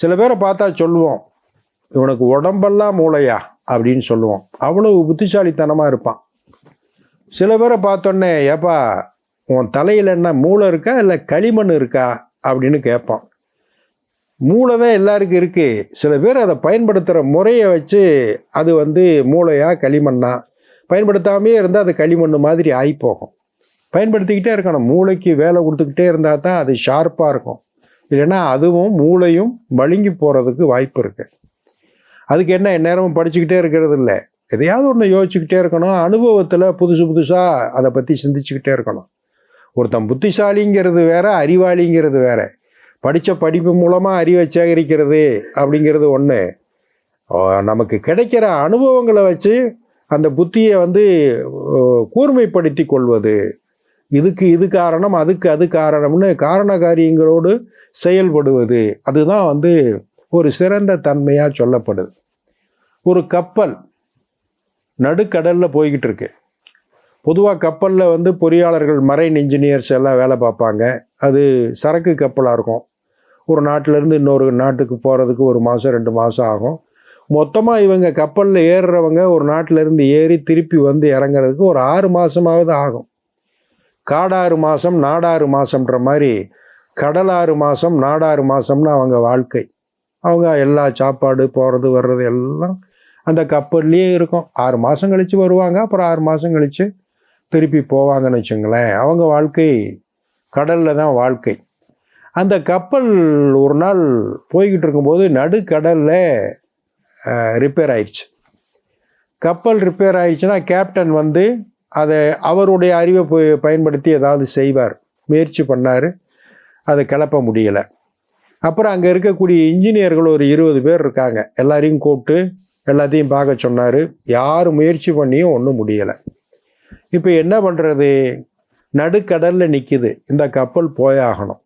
சில பேரை பார்த்தா சொல்லுவோம் இவனுக்கு உடம்பெல்லாம் மூளையா? அப்படின்னு சொல்லுவோம். அவ்வளவு புத்திசாலித்தனமாக இருப்பான். சில பேரை பார்த்தோன்னே ஏப்பா உன் தலையில் என்ன மூளை இருக்கா? இல்லை களிமண் இருக்கா? அப்படின்னு கேட்பான். மூளை தான் எல்லாருக்கும் இருக்குது சில பேர் அதை பயன்படுத்துகிற முறையை வச்சு அது வந்து மூளையா களிமண்ணா? பயன்படுத்தாமே இருந்தால் அது களிமண் மாதிரி ஆகி போகும் பயன்படுத்திக்கிட்டே இருக்கணும். மூளைக்கு வேலை கொடுத்துக்கிட்டே இருந்தால் தான் அது ஷார்ப்பாக இருக்கும். இல்லைன்னா அதுவும் மூளையும் மழுங்கி போகிறதுக்கு வாய்ப்பு இருக்குது அதுக்கு என்ன எந்நேரமும் படிச்சுக்கிட்டே இருக்கிறது இல்லை. எதையாவது ஒன்று யோசிச்சுக்கிட்டே இருக்கணும். அனுபவத்தில் புதுசு புதுசாக அதை பற்றி சிந்திச்சுக்கிட்டே இருக்கணும். ஒருத்தன் புத்திசாலிங்கிறது வேற அறிவாளிங்கிறது வேற. படித்த படிப்பு மூலமாக அறிவை சேகரிக்கிறது அப்படிங்கிறது ஒன்று நமக்கு கிடைக்கிற அனுபவங்களை வச்சு அந்த புத்தியை வந்து கூர்மைப்படுத்தி கொள்வது. இதுக்கு இது காரணம் அதுக்கு அது காரணம்னு காரண காரியங்களோடு செயல்படுவது. அதுதான் வந்து ஒரு சிறந்த தன்மையாக சொல்லப்படுது. ஒரு கப்பல் நடுக்கடலில் போய்கிட்டு இருக்கு. பொதுவாக கப்பலில் வந்து பொறியாளர்கள் மரைன் இன்ஜினியர்ஸ் எல்லாம் வேலை பார்ப்பாங்க. அது சரக்கு கப்பலாக இருக்கும். ஒரு நாட்டிலேருந்து இன்னொரு நாட்டுக்கு போகிறதுக்கு ஒரு மாதம் ரெண்டு மாதம் ஆகும். மொத்தமாக இவங்க கப்பலில் ஏறுறவங்க ஒரு நாட்டிலேருந்து ஏறி திருப்பி வந்து இறங்குறதுக்கு ஒரு ஆறு மாதமாவது ஆகும். காடாறு மாதம் நாடாறு மாதம்ன்ற மாதிரி கடலாறு மாதம் நாடாறு மாதம்னு அவங்க வாழ்க்கை. அவங்க எல்லா சாப்பாடு போகிறது வர்றது எல்லாம் அந்த கப்பல்லையே இருக்கும். ஆறு மாதம் கழித்து வருவாங்க அப்புறம் ஆறு மாதம் கழித்து திருப்பி போவாங்கன்னு வச்சுங்களேன். அவங்க வாழ்க்கை கடலில் தான் வாழ்க்கை. அந்த கப்பல் ஒரு நாள் போய்கிட்டு இருக்கும்போது நடுக்கடலில் ரிப்பேர் ஆயிடுச்சு. கப்பல் ரிப்பேர் ஆயிடுச்சுன்னா கேப்டன் வந்து அதை அவருடைய அறிவை பயன்படுத்தி ஏதாவது செய்வார். முயற்சி பண்ணார். அதை கிளப்ப முடியலை. அப்புறம் அங்கே இருக்கக்கூடிய இன்ஜினியர்கள் ஒரு இருபது பேர் இருக்காங்க. எல்லாரையும் கூப்பிட்டு எல்லாத்தையும் பார்க்க சொன்னார். யார் முயற்சி பண்ணியும் ஒன்றும் முடியலை. இப்போ என்ன பண்ணுறது நடுக்கடலில் நிற்கிது இந்த கப்பல் போயாகணும்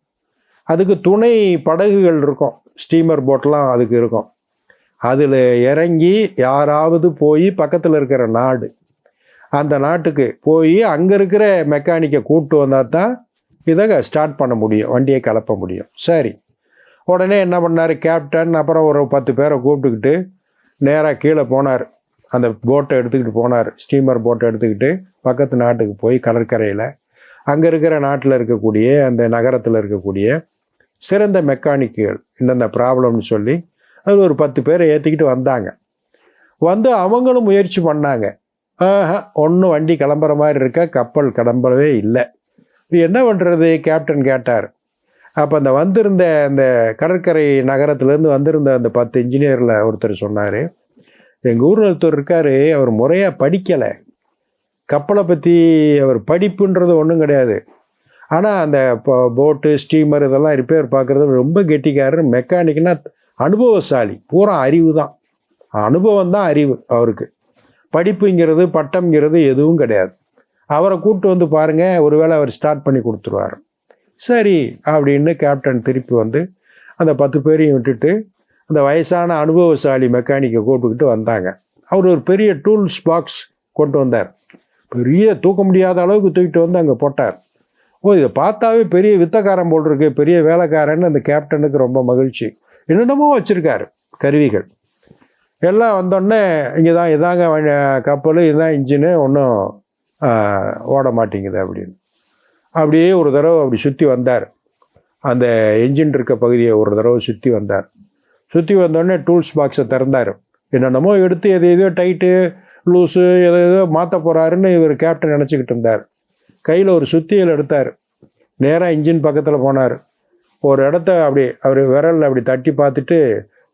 அதுக்கு துணை படகுகள் இருக்கும். ஸ்டீமர் போட்லாம் அதுக்கு இருக்கும். அதில் இறங்கி யாராவது போய் பக்கத்தில் இருக்கிற நாடு அந்த நாட்டுக்கு போய் அங்கே இருக்கிற மெக்கானிக்கை கூப்பிட்டு வந்தால் தான் இதை ஸ்டார்ட் பண்ண முடியும். வண்டியை கிளப்ப முடியும். சரி. உடனே என்ன பண்ணார்? கேப்டன் அப்புறம் ஒரு பத்து பேரை கூப்பிட்டுக்கிட்டு நேராக கீழே போனார். அந்த போட்டை எடுத்துக்கிட்டு போனார். ஸ்டீமர் போட்டை எடுத்துக்கிட்டு பக்கத்து நாட்டுக்கு போய் கடற்கரையில் அங்கே இருக்கிற நாட்டில் இருக்கக்கூடிய அந்த நகரத்தில் இருக்கக்கூடிய சிறந்த மெக்கானிக்குகள் இந்தந்த ப்ராப்ளம்னு சொல்லி அது ஒரு பத்து பேரை ஏற்றிக்கிட்டு வந்தாங்க. வந்து அவங்களும் முயற்சி பண்ணாங்க. ஆஹா ஒன்றும் வண்டி கிளம்புற மாதிரி இருக்க? கப்பல் கிளம்புறதே இல்லை. என்ன பண்ணுறது கேப்டன் கேட்டார். அப்போ அந்த வந்திருந்த அந்த கடற்கரை நகரத்துலேருந்து வந்திருந்த அந்த பத்து இன்ஜினியரில் ஒருத்தர் சொன்னார். எங்கள் ஊரில் ஒருத்தர் இருக்கார். அவர் முறையாக படிக்கலை. கப்பலை பற்றி அவர் படிப்புன்றது ஒன்றும் கிடையாது. ஆனால் அந்த போட்டு ஸ்டீமர் இதெல்லாம் ரிப்பேர் பார்க்குறது ரொம்ப கெட்டிக்காரர் மெக்கானிக்னால் அனுபவசாலி. பூரா அறிவு தான் அனுபவம் தான் அறிவு அவருக்கு. படிப்புங்கிறது பட்டம்ங்கிறது எதுவும் கிடையாது. அவரை கூப்பிட்டு வந்து பாருங்கள் ஒருவேளை அவர் ஸ்டார்ட் பண்ணி கொடுத்துருவார். சரி அப்படின்னு கேப்டன் திருப்பி வந்து அந்த பத்து பேரையும் விட்டுட்டு அந்த வயசான அனுபவசாலி மெக்கானிக்கை கூப்பிட்டுக்கிட்டு வந்தாங்க. அவர் ஒரு பெரிய டூல்ஸ் பாக்ஸ் கொண்டு வந்தார். பெரிய தூக்க முடியாத அளவுக்கு தூக்கிட்டு வந்து அங்கே போட்டார். ஓ இதை பார்த்தாவே பெரிய வித்தக்காரன் போல் இருக்கு பெரிய வேலைக்காரன்னு அந்த கேப்டனுக்கு ரொம்ப மகிழ்ச்சி. என்னென்னமோ வச்சுருக்காரு கருவிகள். எல்லாம் வந்தோடனே இங்கே தான் இதாங்க கப்பல் இதுதான் இன்ஜினு ஒன்றும் ஓட மாட்டேங்குது அப்படின்னு. அப்படியே ஒரு தடவை அப்படி சுற்றி வந்தார். அந்த என்ஜின் இருக்க பகுதியை ஒரு தடவை சுற்றி வந்தார். சுற்றி வந்தோடனே டூல்ஸ் பாக்ஸை திறந்தார். என்னென்னமோ எடுத்து எது எதோ டைட்டு லூஸு எதோ எதோ மாற்ற போகிறாருன்னு இவர் கேப்டன் நினச்சிக்கிட்டு இருந்தார். கையில் ஒரு சுத்தியல் எடுத்தார். நேராக இன்ஜின் பக்கத்தில் போனார். ஒரு இடத்த அப்படி அவர் விரலில் அப்படி தட்டி பார்த்துட்டு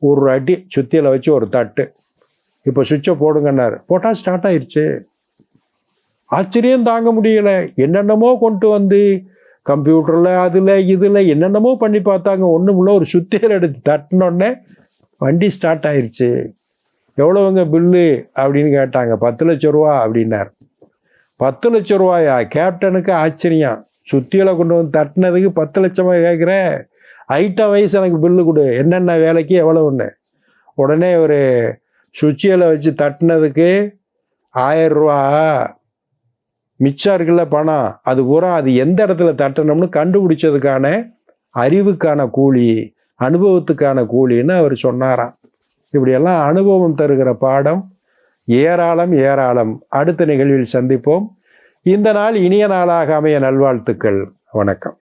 ஒரு அடி சுத்தியில் வச்சு ஒரு தட்டு. இப்போ சுவிட்சை போடுங்கன்னார். போட்டால் ஸ்டார்ட் ஆயிடுச்சு ஆச்சரியம் தாங்க முடியல. என்னென்னமோ கொண்டு வந்து கம்ப்யூட்டரில் அதில் இதில் என்னென்னமோ பண்ணி பார்த்தாங்க. ஒன்றும் இல்லை ஒரு சுத்தியல் எடுத்து தட்டினோடனே வண்டி ஸ்டார்ட் ஆயிடுச்சு எவ்வளோங்க பில்லு அப்படின்னு கேட்டாங்க. பத்து லட்ச ரூபா அப்படின்னார். பத்து லட்ச ரூபாயா? கேப்டனுக்கு ஆச்சரியம். சுத்தியலை கொண்டு வந்து தட்டினதுக்கு பத்து லட்சமாக கேட்குறேன் ஐட்டம் வைஸ் எனக்கு பில்லு கொடு. என்னென்ன வேலைக்கு எவ்வளோன்னு உடனே ஒரு சுவிட்சியில் வச்சு தட்டினதுக்கு ஆயிரம் ரூபா. மிச்சம் இருக்குல்ல பணம். அது பூரா அது எந்த இடத்துல தட்டணும்னு கண்டுபிடிச்சதுக்கான அறிவுக்கான கூலி அனுபவத்துக்கான கூலின்னு அவர் சொன்னாராம். இப்படியெல்லாம் அனுபவம் தருகிற பாடம் ஏராளம் ஏராளம். அடுத்த நிகழ்வில் சந்திப்போம். இந்த நாள் இனிய நாளாக அமைய நல்வாழ்த்துக்கள். வணக்கம்.